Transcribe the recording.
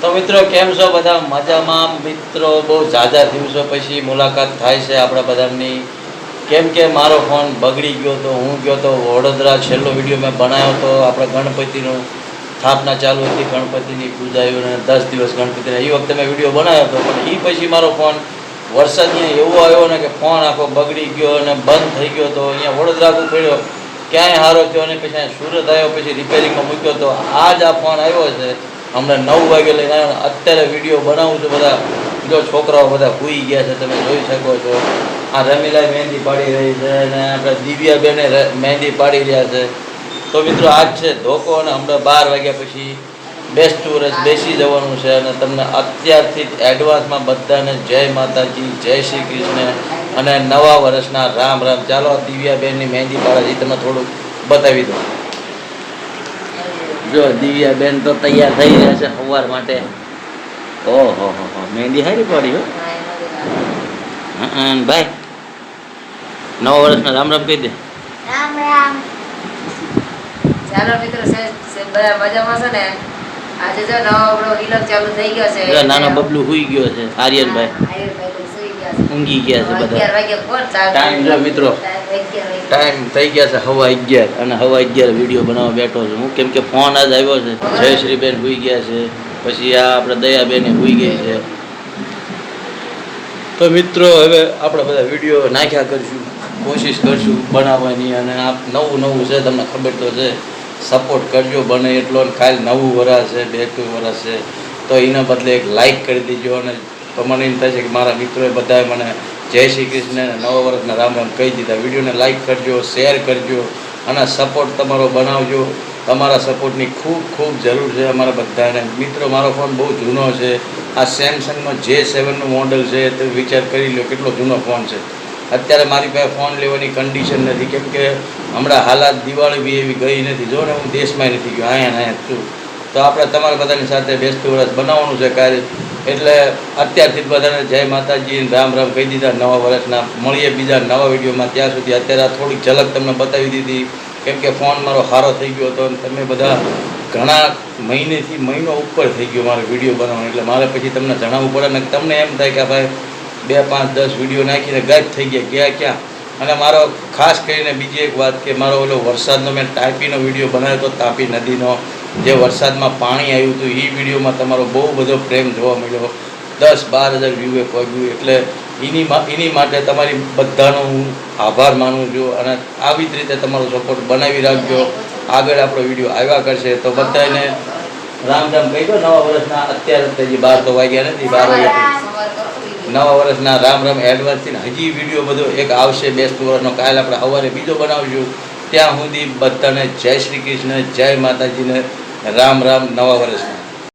તો મિત્રો, કેમ છો બધા? મજામાં? મિત્રો, બહુ ઝાઝા દિવસો પછી મુલાકાત થાય છે આપણા બધાની. કેમ કે મારો ફોન બગડી ગયો તો, હું ગયો તો વડોદરા છેલ્લો વીડિયો મેં બનાવ્યો તો આપણે ગણપતિનું સ્થાપના ચાલુ હતી, ગણપતિની પૂજા અને દસ દિવસ ગણપતિને એ વખતે મેં વીડિયો બનાવ્યો હતો, પણ એ પછી મારો ફોન વરસાદ એવો આવ્યો ને કે ફોન આખો બગડી ગયો અને બંધ થઈ ગયો તો અહીંયા વડોદરા પડ્યો. ક્યાંય હારો થયો અને પછી અહીંયા સુરત આવ્યો, પછી રિપેરિંગમાં મૂક્યો તો આજ આ ફોન આવ્યો છે. હમણાં નવ વાગે લઈને આવ્યો અત્યારે વીડિયો બનાવું છું બધા. જો છોકરાઓ બધા ભૂઈ ગયા છે, તમે જોઈ શકો છો. આ રમીલાઈ મહેંદી પાડી રહી છે અને આપણે દિવ્યાબેને મહેંદી પાડી રહ્યા છે. તો મિત્રો આજ છે ધોકો અને હમણાં બાર વાગ્યા પછી બેસ્ટ વર્ષ બેસી જવાનું છે અને તમને અત્યારથી જ એડવાન્સમાં બધાને જય માતાજી, જય શ્રી કૃષ્ણ અને નવા વર્ષના રામ રામ. ચાલો દિવ્યાબેનની મહેંદી પાડે એ તમને થોડુંક બતાવી દઉં. જો દિવ્યાબેન તો તૈયાર થઈ રહ્યા છે સવાર માટે. ઓહો હો હો. મહેંદી સારી પડી હો. હા, હા, ભાઈ. નવા વર્ષના રામ રામ કહી દે. રામ રામ. ચાલો મિત્રો બધા મજામાં છે ને? આજે જો નવો આપણો વિલોગ ચાલુ થઈ ગયો છે. નાનો બબલુ હુઈ ગયો છે આર્યનભાઈ. હા, સૂઈ. ઊંઘી ગયા છે બધા. ટાઈમ જો મિત્રો. ટાઈમ. ટાઈમ થઈ ગયા છે હવા અગિયાર અને હવા અગિયાર વીડિયો બનાવવા બેઠો છું. હું કેમ કે ફોન આજ આવ્યો છે. જયશ્રીબેન હોઈ ગયા છે. પછી આ આપણે દયાબેન હોઈ ગઈ છે. તો મિત્રો, હવે આપણે બધા વીડિયો નાખ્યા કરશું. કોશિશ કરશું બનાવવાની અને આ નવું નવું છે, તમને ખબર તો છે. સપોર્ટ કરજો, બને એટલો ખાલી નવું વરસ છે, બે ત્રણ વરસ છે. તો એના બદલે એક લાઈક કરી દેજો અને તો મને એમ થાય છે કે મારા મિત્રોએ બધાએ મને જય શ્રી કૃષ્ણ. નવા વર્ષના રામ રામ કહી દીધા. વિડીયોને લાઈક કરજો શેર કરજો અને સપોર્ટ તમારો બનાવજો. તમારા સપોર્ટની ખૂબ ખૂબ જરૂર છે અમારા બધાને. મિત્રો, મારો ફોન બહુ જૂનો છે. આ સેમસંગનો જે સેવનનું મોડલ છે. તે વિચાર કરી લો કેટલો જૂનો ફોન છે. અત્યારે મારી પાસે ફોન લેવાની કન્ડિશન નથી. કેમ કે હમણાં હાલાત દિવાળી બી એવી ગઈ નથી. જો ને હું દેશમાં નથી ગયો. અહીંયા અહીંયા છું. તો આપણે તમારા બધાની સાથે બેસતું વર્ષ બનાવવાનું છે કાર્ય. એટલે અત્યારથી બધાને જય માતાજી રામ રામ કહી દીધા નવા વર્ષના. મળીએ બીજા નવા વિડીયોમાં. ત્યાં સુધી અત્યારે થોડીક ઝલક તમને બતાવી દીધી. કેમ કે ફોન મારો સારો થઈ ગયો હતો અને તમે બધા ઘણા મહિનેથી મહિનો ઉપર થઈ ગયો મારો વીડિયો બનાવવાનો. એટલે મારે પછી તમને જણાવવું પડે ને તમને એમ થાય કે ભાઈ બે, પાંચ, દસ વીડિયો નાખીને ગાયબ થઈ ગયા. ગયા ક્યાં? અને મારો ખાસ કરીને બીજી એક વાત કે મારો ઓલો વરસાદનો મેં ટાઈપીનો વીડિયો બનાવ્યો હતો, તાપી નદીનો. જે વરસાદમાં પાણી આવ્યું હતું એ વિડીયોમાં તમારો બહુ બધો પ્રેમ જોવા મળ્યો. દસ બાર હજાર વ્યૂએ પહોંચ્યું એટલે એની એની માટે તમારી બધાનો હું આભાર માનું છું અને આવી જ રીતે તમારો સપોર્ટ બનાવી રાખજો. આગળ આપણો વીડિયો આવ્યા કરશે. તો બધાને રામ રામ કહી દો નવા વર્ષના અત્યારે હજી બાર તો વાગ્યા નથી બાર વાગ્યા. નવા વર્ષના રામ રામ એડવાન્સથી હજી વીડિયો બધો એક આવશે બેસ્ટ વર્ષનો કાલે આપણે સવારે બીજો બનાવશું. ત્યાં સુધી બધાને જય શ્રી કૃષ્ણ જય માતાજીને. રામ રામ નવા વર્ષના